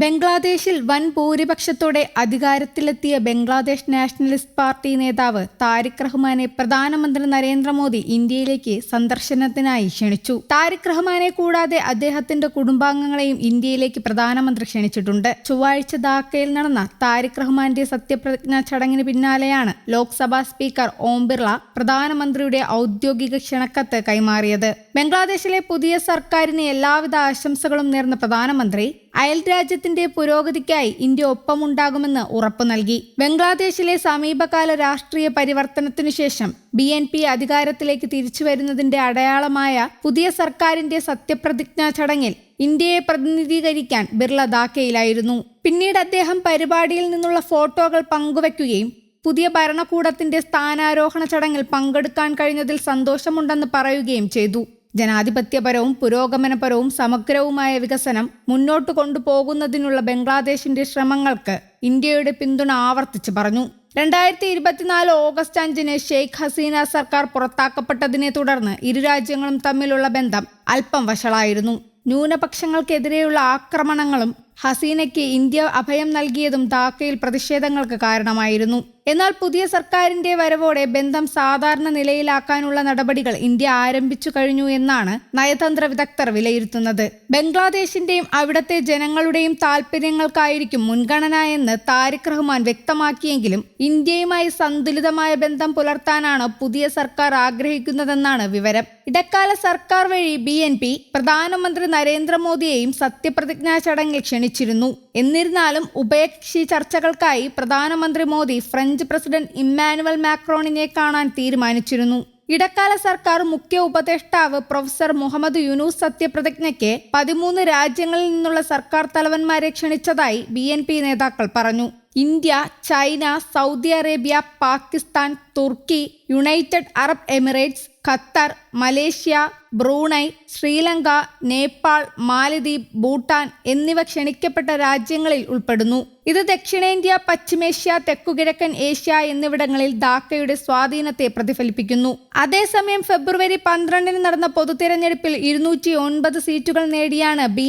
ബംഗ്ലാദേശിൽ വൻ ഭൂരിപക്ഷത്തോടെ അധികാരത്തിലെത്തിയ ബംഗ്ലാദേശ് നാഷണലിസ്റ്റ് പാർട്ടി നേതാവ് താരിഖ് റഹ്മാനെ പ്രധാനമന്ത്രി നരേന്ദ്രമോദി ഇന്ത്യയിലേക്ക് സന്ദർശനത്തിനായി ക്ഷണിച്ചു. താരിഖ് റഹ്മാനെ കൂടാതെ അദ്ദേഹത്തിന്റെ കുടുംബാംഗങ്ങളെയും ഇന്ത്യയിലേക്ക് പ്രധാനമന്ത്രി ക്ഷണിച്ചിട്ടുണ്ട്. ചൊവ്വാഴ്ച ധാക്കയിൽ നടന്ന താരിഖ് റഹ്മാന്റെ സത്യപ്രതിജ്ഞാ ചടങ്ങിന് പിന്നാലെയാണ് ലോക്സഭാ സ്പീക്കർ ഓം ബിർള പ്രധാനമന്ത്രിയുടെ ഔദ്യോഗിക ക്ഷണക്കത്ത് കൈമാറിയത്. ബംഗ്ലാദേശിലെ പുതിയ സർക്കാരിന് എല്ലാവിധ ആശംസകളും നേർന്ന പ്രധാനമന്ത്രി അയൽ രാജ്യത്തിന്റെ പുരോഗതിക്കായി ഇന്ത്യ ഒപ്പമുണ്ടാകുമെന്ന് ഉറപ്പു നൽകി. ബംഗ്ലാദേശിലെ സമീപകാല രാഷ്ട്രീയ പരിവർത്തനത്തിനു ശേഷം ബി എൻ പി അധികാരത്തിലേക്ക് തിരിച്ചു വരുന്നതിന്റെ അടയാളമായ പുതിയ സർക്കാരിന്റെ സത്യപ്രതിജ്ഞാ ചടങ്ങിൽ ഇന്ത്യയെ പ്രതിനിധീകരിക്കാൻ ബിർള ധാക്കയിലായിരുന്നു. പിന്നീട് അദ്ദേഹം പരിപാടിയിൽ നിന്നുള്ള ഫോട്ടോകൾ പങ്കുവയ്ക്കുകയും പുതിയ ഭരണകൂടത്തിന്റെ സ്ഥാനാരോഹണ ചടങ്ങിൽ പങ്കെടുക്കാൻ കഴിഞ്ഞതിൽ സന്തോഷമുണ്ടെന്ന് പറയുകയും ചെയ്തു. ജനാധിപത്യപരവും പുരോഗമനപരവും സമഗ്രവുമായ വികസനം മുന്നോട്ട് കൊണ്ടുപോകുന്നതിനുള്ള ബംഗ്ലാദേശിന്റെ ശ്രമങ്ങൾക്ക് ഇന്ത്യയുടെ പിന്തുണ ആവർത്തിച്ച് പറഞ്ഞു. രണ്ടായിരത്തി ഇരുപത്തിനാല് ഓഗസ്റ്റ് അഞ്ചിന് ഷെയ്ഖ് ഹസീന സർക്കാർ പുറത്താക്കപ്പെട്ടതിനെ തുടർന്ന് ഇരു രാജ്യങ്ങളും തമ്മിലുള്ള ബന്ധം അല്പം വഷളായിരുന്നു. ന്യൂനപക്ഷങ്ങൾക്കെതിരെയുള്ള ആക്രമണങ്ങളും ഹസീനയ്ക്ക് ഇന്ത്യ അഭയം നൽകിയതും ധാക്കയിൽ പ്രതിഷേധങ്ങൾക്ക് കാരണമായിരുന്നു. എന്നാൽ പുതിയ സർക്കാരിന്റെ വരവോടെ ബന്ധം സാധാരണ നിലയിലാക്കാനുള്ള നടപടികൾ ഇന്ത്യ ആരംഭിച്ചു കഴിഞ്ഞു എന്നാണ് നയതന്ത്ര വിദഗ്ധർ വിലയിരുത്തുന്നത്. ബംഗ്ലാദേശിന്റെയും അവിടത്തെ ജനങ്ങളുടെയും താൽപര്യങ്ങൾക്കായിരിക്കും മുൻഗണന എന്ന് താരിഖ് റഹ്മാൻ വ്യക്തമാക്കിയെങ്കിലും ഇന്ത്യയുമായി സന്തുലിതമായ ബന്ധം പുലർത്താനാണ് പുതിയ സർക്കാർ ആഗ്രഹിക്കുന്നതെന്നാണ് വിവരം. ഇടക്കാല സർക്കാർ വഴി ബി എൻ പി പ്രധാനമന്ത്രി നരേന്ദ്രമോദിയെയും സത്യപ്രതിജ്ഞാ ചടങ്ങിൽ ക്ഷണിച്ചിരുന്നു. എന്നിരുന്നാലും ഉഭയകക്ഷി ചർച്ചകൾക്കായി പ്രധാനമന്ത്രി മോദി ഫ്രഞ്ച് പ്രസിഡന്റ് ഇമ്മാനുവൽ മാക്രോണിനെ കാണാൻ തീരുമാനിച്ചിരുന്നു. ഇടക്കാല സർക്കാർ മുഖ്യ ഉപദേഷ്ടാവ് പ്രൊഫസർ മുഹമ്മദ് യുനൂസ് സത്യപ്രതിജ്ഞയ്ക്ക് പതിമൂന്ന് രാജ്യങ്ങളിൽ നിന്നുള്ള സർക്കാർ തലവന്മാരെ ക്ഷണിച്ചതായി ബി നേതാക്കൾ പറഞ്ഞു. India China Saudi Arabia Pakistan തുർക്കി United Arab Emirates Qatar Malaysia Brunei Sri Lanka Nepal മാലദ്വീപ് ഭൂട്ടാൻ എന്നിവ ക്ഷണിക്കപ്പെട്ട രാജ്യങ്ങളിൽ ഉൾപ്പെടുന്നു. ഇത് ദക്ഷിണേന്ത്യ പശ്ചിമേഷ്യ തെക്കുകിഴക്കൻ ഏഷ്യ എന്നിവിടങ്ങളിൽ ധാക്കയുടെ സ്വാധീനത്തെ പ്രതിഫലിപ്പിക്കുന്നു. അതേസമയം ഫെബ്രുവരി പന്ത്രണ്ടിന് നടന്ന പൊതുതിരഞ്ഞെടുപ്പിൽ ഇരുന്നൂറ്റി ഒൻപത് സീറ്റുകൾ നേടിയാണ് ബി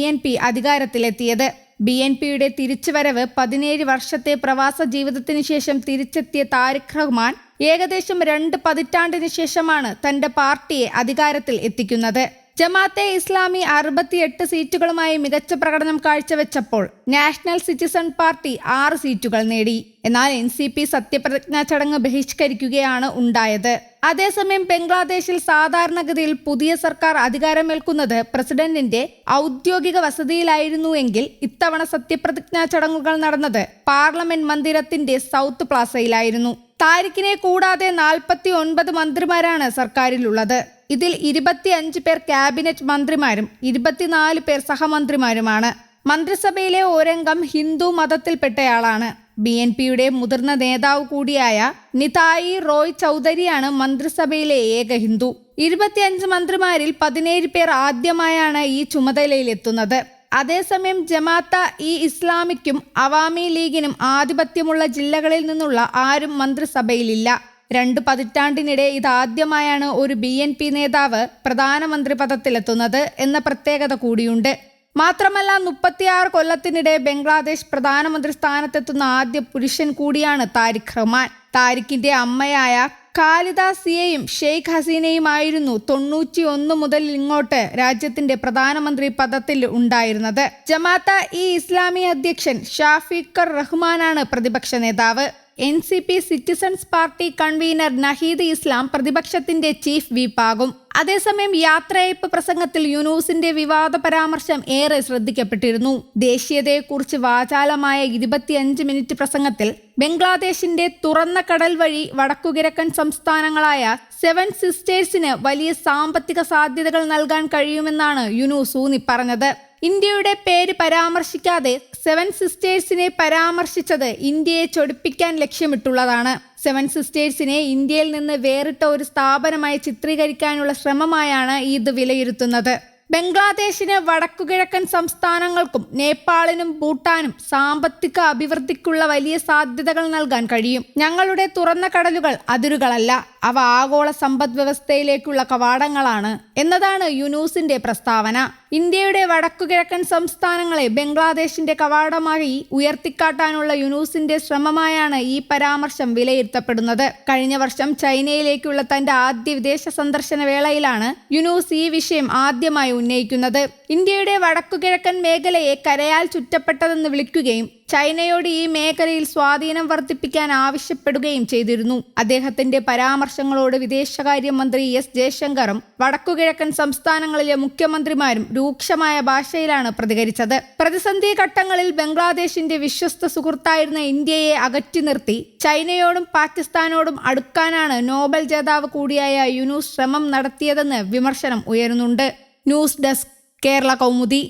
അധികാരത്തിലെത്തിയത്. ബി എൻ പിയുടെ തിരിച്ചുവരവ് പതിനേഴ് വർഷത്തെ പ്രവാസ ജീവിതത്തിന് ശേഷം തിരിച്ചെത്തിയ താരിഖ് റഹ്മാൻ ഏകദേശം രണ്ട് പതിറ്റാണ്ടിന് ശേഷമാണ് തന്റെ പാർട്ടിയെ അധികാരത്തിൽ എത്തിക്കുന്നത്. ജമാഅത്തെ ഇസ്ലാമി അറുപത്തിയെട്ട് സീറ്റുകളുമായി മികച്ച പ്രകടനം കാഴ്ചവെച്ചപ്പോൾ നാഷണൽ സിറ്റിസൺ പാർട്ടി ആറ് സീറ്റുകൾ നേടി. എന്നാൽ എൻ സി പി സത്യപ്രതിജ്ഞാ ചടങ്ങ് ബഹിഷ്കരിക്കുകയാണ് ഉണ്ടായത്. അതേസമയം ബംഗ്ലാദേശിൽ സാധാരണഗതിയിൽ പുതിയ സർക്കാർ അധികാരമേൽക്കുന്നത് പ്രസിഡന്റിന്റെ ഔദ്യോഗിക വസതിയിലായിരുന്നുവെങ്കിൽ ഇത്തവണ സത്യപ്രതിജ്ഞാ ചടങ്ങുകൾ നടന്നത് പാർലമെന്റ് മന്ദിരത്തിന്റെ സൗത്ത് പ്ലാസയിലായിരുന്നു. താരിഖിനെ കൂടാതെ നാൽപ്പത്തി ഒൻപത് മന്ത്രിമാരാണ് സർക്കാരിലുള്ളത്. ഇതിൽ ഇരുപത്തിയഞ്ച് പേർ ക്യാബിനറ്റ് മന്ത്രിമാരും ഇരുപത്തിനാല് പേർ സഹമന്ത്രിമാരുമാണ്. മന്ത്രിസഭയിലെ ഒരംഗം ഹിന്ദു മതത്തിൽപ്പെട്ടയാളാണ്. ബി എൻ പിയുടെ മുതിർന്ന നേതാവ് കൂടിയായ നിതായി റോയ് ചൗധരിയാണ് മന്ത്രിസഭയിലെ ഏക ഹിന്ദു. ഇരുപത്തിയഞ്ച് മന്ത്രിമാരിൽ പതിനേഴ് പേർ ആദ്യമായാണ് ഈ ചുമതലയിലെത്തുന്നത്. അതേസമയം ജമാത്ത ഇ ഇസ്ലാമിക്കും അവാമി ലീഗിനും ആധിപത്യമുള്ള ജില്ലകളിൽ നിന്നുള്ള ആരും മന്ത്രിസഭയിലില്ല. രണ്ട് പതിറ്റാണ്ടിനിടെ ഇതാദ്യമായാണ് ഒരു ബി എൻ പി നേതാവ് പ്രധാനമന്ത്രി പദത്തിലെത്തുന്നത് എന്ന പ്രത്യേകത കൂടിയുണ്ട്. മാത്രമല്ല മുപ്പത്തിയാറ് കൊല്ലത്തിനിടെ ബംഗ്ലാദേശ് പ്രധാനമന്ത്രി സ്ഥാനത്തെത്തുന്ന ആദ്യ പുരുഷൻ കൂടിയാണ് താരിഖ് റഹ്മാൻ. താരിഖിന്റെ അമ്മയായ കാലിദാസിയെയും ഷെയ്ഖ് ഹസീനയുമായിരുന്നു തൊണ്ണൂറ്റി ഒന്ന് മുതൽ ഇങ്ങോട്ട് രാജ്യത്തിന്റെ പ്രധാനമന്ത്രി പദത്തിൽ ഉണ്ടായിരുന്നത്. ജമാഅത്ത ഇ ഇസ്ലാമി അധ്യക്ഷൻ ഷാഫിഖർ റഹ്മാനാണ് പ്രതിപക്ഷ നേതാവ്. N C P Citizens Party convener Nahid Islam പ്രതിപക്ഷത്തിന്റെ ചീഫ് വീപ്പാകും. അതേസമയം യാത്രയയപ്പ് പ്രസംഗത്തിൽ യുനൂസിന്റെ വിവാദ പരാമർശം ഏറെ ശ്രദ്ധിക്കപ്പെട്ടിരുന്നു. ദേശീയതയെക്കുറിച്ച് വാചാലമായ ഇരുപത്തിയഞ്ച് മിനിറ്റ് പ്രസംഗത്തിൽ ബംഗ്ലാദേശിന്റെ തുറന്ന കടൽ വഴി വടക്കുകിഴക്കൻ സംസ്ഥാനങ്ങളായ സെവൻ സിസ്റ്റേഴ്സിന് വലിയ സാമ്പത്തിക സാധ്യതകൾ നൽകാൻ കഴിയുമെന്നാണ് യുനൂസ് ഊന്നി പറഞ്ഞത് ഇന്ത്യയുടെ പേര് പരാമർശിക്കാതെ സെവൻ സിസ്റ്റേഴ്സിനെ പരാമർശിച്ചത് ഇന്ത്യയെ ചൊടിപ്പിക്കാൻ ലക്ഷ്യമിട്ടുള്ളതാണ്. സെവൻ സിസ്റ്റേഴ്സിനെ ഇന്ത്യയിൽ നിന്ന് വേറിട്ട ഒരു സ്ഥാപനമായി ചിത്രീകരിക്കാനുള്ള ശ്രമമായാണ് ഇത് വിലയിരുത്തുന്നത്. ബംഗ്ലാദേശിന് വടക്കുകിഴക്കൻ സംസ്ഥാനങ്ങൾക്കും നേപ്പാളിനും ഭൂട്ടാനും സാമ്പത്തിക അഭിവൃദ്ധിക്കുള്ള വലിയ സാധ്യതകൾ നൽകാൻ കഴിയും. ഞങ്ങളുടെ തുറന്ന കടലുകൾ അതിരുകളല്ല. അവ ആഗോള സമ്പദ് വ്യവസ്ഥയിലേക്കുള്ള കവാടങ്ങളാണ് എന്നതാണ് യുനൂസിന്റെ പ്രസ്താവന. ഇന്ത്യയുടെ വടക്കുകിഴക്കൻ സംസ്ഥാനങ്ങളെ ബംഗ്ലാദേശിന്റെ കവാടമായി ഉയർത്തിക്കാട്ടാനുള്ള യുനൂസിന്റെ ശ്രമമായാണ് ഈ പരാമർശം വിലയിരുത്തപ്പെടുന്നത്. കഴിഞ്ഞ വർഷം ചൈനയിലേക്കുള്ള തന്റെ ആദ്യ വിദേശ സന്ദർശന വേളയിലാണ് യുനൂസ് ഈ വിഷയം ആദ്യമായി ഉന്നയിക്കുന്നത്. ഇന്ത്യയുടെ വടക്കുകിഴക്കൻ മേഖലയെ കരയാൽ ചുറ്റപ്പെട്ടതെന്ന് വിളിക്കുകയും ചൈനയോട് ഈ മേഖലയിൽ സ്വാധീനം വർദ്ധിപ്പിക്കാൻ ആവശ്യപ്പെടുകയും ചെയ്തിരുന്നു. അദ്ദേഹത്തിന്റെ പരാമർശങ്ങളോട് വിദേശകാര്യമന്ത്രി എസ് ജയശങ്കറും വടക്കുകിഴക്കൻ സംസ്ഥാനങ്ങളിലെ മുഖ്യമന്ത്രിമാരും രൂക്ഷമായ ഭാഷയിലാണ് പ്രതികരിച്ചത്. പ്രതിസന്ധി ഘട്ടങ്ങളിൽ ബംഗ്ലാദേശിന്റെ വിശ്വസ്ത സുഹൃത്തായിരുന്ന ഇന്ത്യയെ അകറ്റി നിർത്തി ചൈനയോടും പാകിസ്ഥാനോടും അടുക്കാനാണ് നോബൽ ജേതാവ് കൂടിയായ യുനൂസ് ശ്രമം നടത്തിയതെന്ന് വിമർശനം ഉയരുന്നുണ്ട്. News desk Kerala Kaumudi.